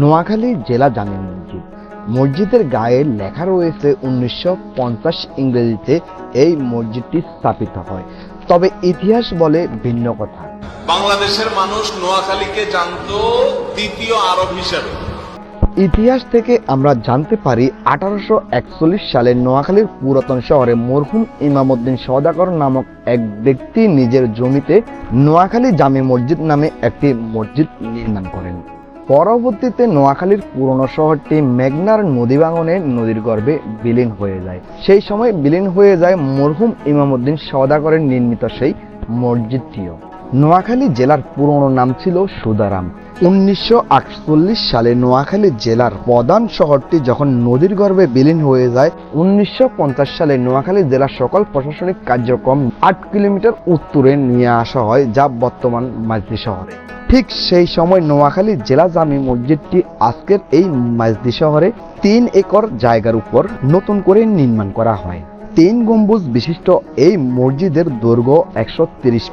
নোয়াখালী জেলা জামে মসজিদ মসজিদের গায়ে লেখা রয়েছে উনিশশো পঞ্চাশ ইংরেজিতে এই মসজিদটি স্থাপিত হয়। তবে ইতিহাস বলে ভিন্ন কথা। বাংলাদেশের মানুষ নোয়াখালীকে জানতো দ্বিতীয় আরব হিসেবে। ইতিহাস থেকে আমরা জানতে পারি আঠারোশো একচল্লিশ সালে নোয়াখালীর পুরাতন শহরে মরহুম ইমামউদ্দিন সওদাগর নামক এক ব্যক্তি নিজের জমিতে নোয়াখালী জামে মসজিদ নামে একটি মসজিদ নির্মাণ করেন। পরবর্তীতে নোয়াখালীর পুরনো শহরটি মেঘনার নদী নদীর গর্ভে বিলীন হয়ে যায়। সেই সময় বিলীন হয়ে যায় মরহুম ইমামউদ্দিন সওদাগরের নির্মিত সেই মসজিদটিও। নোয়াখালী জেলার পুরনো নাম ছিল সুদারাম। উনিশশো আটচল্লিশ সালে নোয়াখালী জেলার প্রধান শহরটি যখন নদীর গর্ভে বিলীন হয়ে যায়, উনিশশো পঞ্চাশ সালে নোয়াখালী জেলার সকল প্রশাসনিক কার্যক্রম আট কিলোমিটার উত্তরে নিয়ে আসা হয়, যা বর্তমান মাঝদি শহরে। ঠিক সেই সময় নোয়াখালী জেলা জামি মসজিদটি আজকের এই মাঝদি শহরে তিন একর জায়গার উপর নতুন করে নির্মাণ করা হয়। তিন গম্বুজ বিশিষ্ট এই মসজিদের দৈর্ঘ্য একশো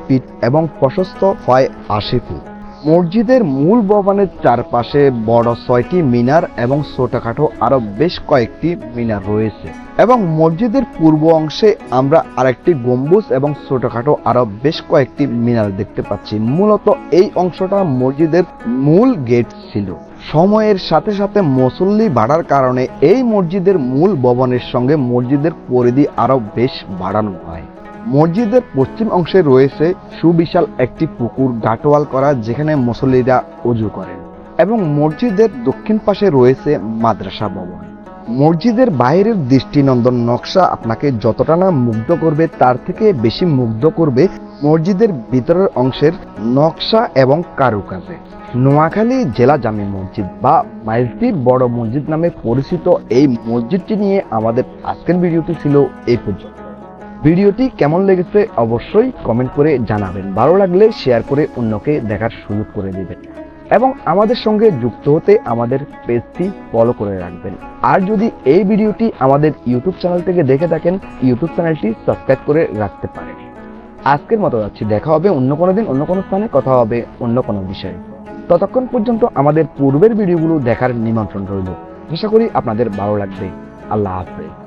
ফিট এবং প্রশস্ত হয় আশি ফিট। মসজিদের মূল ভবনের চারপাশে বড় ছয়টি মিনার এবং ছোটখাটো আরও বেশ কয়েকটি মিনার রয়েছে। এবং মসজিদের পূর্ব অংশে আমরা আরেকটি গম্বুজ এবং ছোটখাটো আরও বেশ কয়েকটি মিনার দেখতে পাচ্ছি। মূলত এই অংশটা মসজিদের মূল গেট ছিল। সময়ের সাথে সাথে মুসল্লি বাড়ার কারণে এই মসজিদের মূল ভবনের সঙ্গে মসজিদের পরিধি আরও বেশ বাড়ানো হয়। মসজিদের পশ্চিম অংশে রয়েছে সুবিশাল একটি পুকুর গাটওয়াল করা যেখানে মুসল্লিরা উজু করেন এবং মসজিদের দক্ষিণ পাশে রয়েছে মাদ্রাসা ভবন। মসজিদের বাইরের দৃষ্টিনন্দন নকশা আপনাকে যতটা না মুগ্ধ করবে, তার থেকে বেশি মুগ্ধ করবে মসজিদের ভিতরের অংশের নকশা এবং কারুকাজে। নোয়াখালী জেলা জামি মসজিদ বা মাইলটি বড় মসজিদ নামে পরিচিত এই মসজিদটি নিয়ে আমাদের আজকের ভিডিওটি ছিল এই পর্যন্ত। ভিডিওটি কেমন লেগেছে অবশ্যই কমেন্ট করে জানাবেন। ভালো লাগলে শেয়ার করে অন্যকে দেখার সুযোগ করে দেবেন। এবং আমাদের সঙ্গে যুক্ত হতে আমাদের পেজটি ফলো করে রাখবেন। আর যদি এই ভিডিওটি আমাদের ইউটিউব চ্যানেল থেকে দেখে থাকেন ইউটিউব চ্যানেলটি সাবস্ক্রাইব করে রাখতে পারেন। আজকের মতো যাচ্ছি দেখা হবে অন্য কোনো দিন, অন্য কোনো স্থানে, কথা হবে অন্য কোনো বিষয়ে। ততক্ষণ পর্যন্ত আমাদের পূর্বের ভিডিওগুলো দেখার নিমন্ত্রণ রইল। আশা করি আপনাদের ভালো লাগবে। আল্লাহ হাফেজ।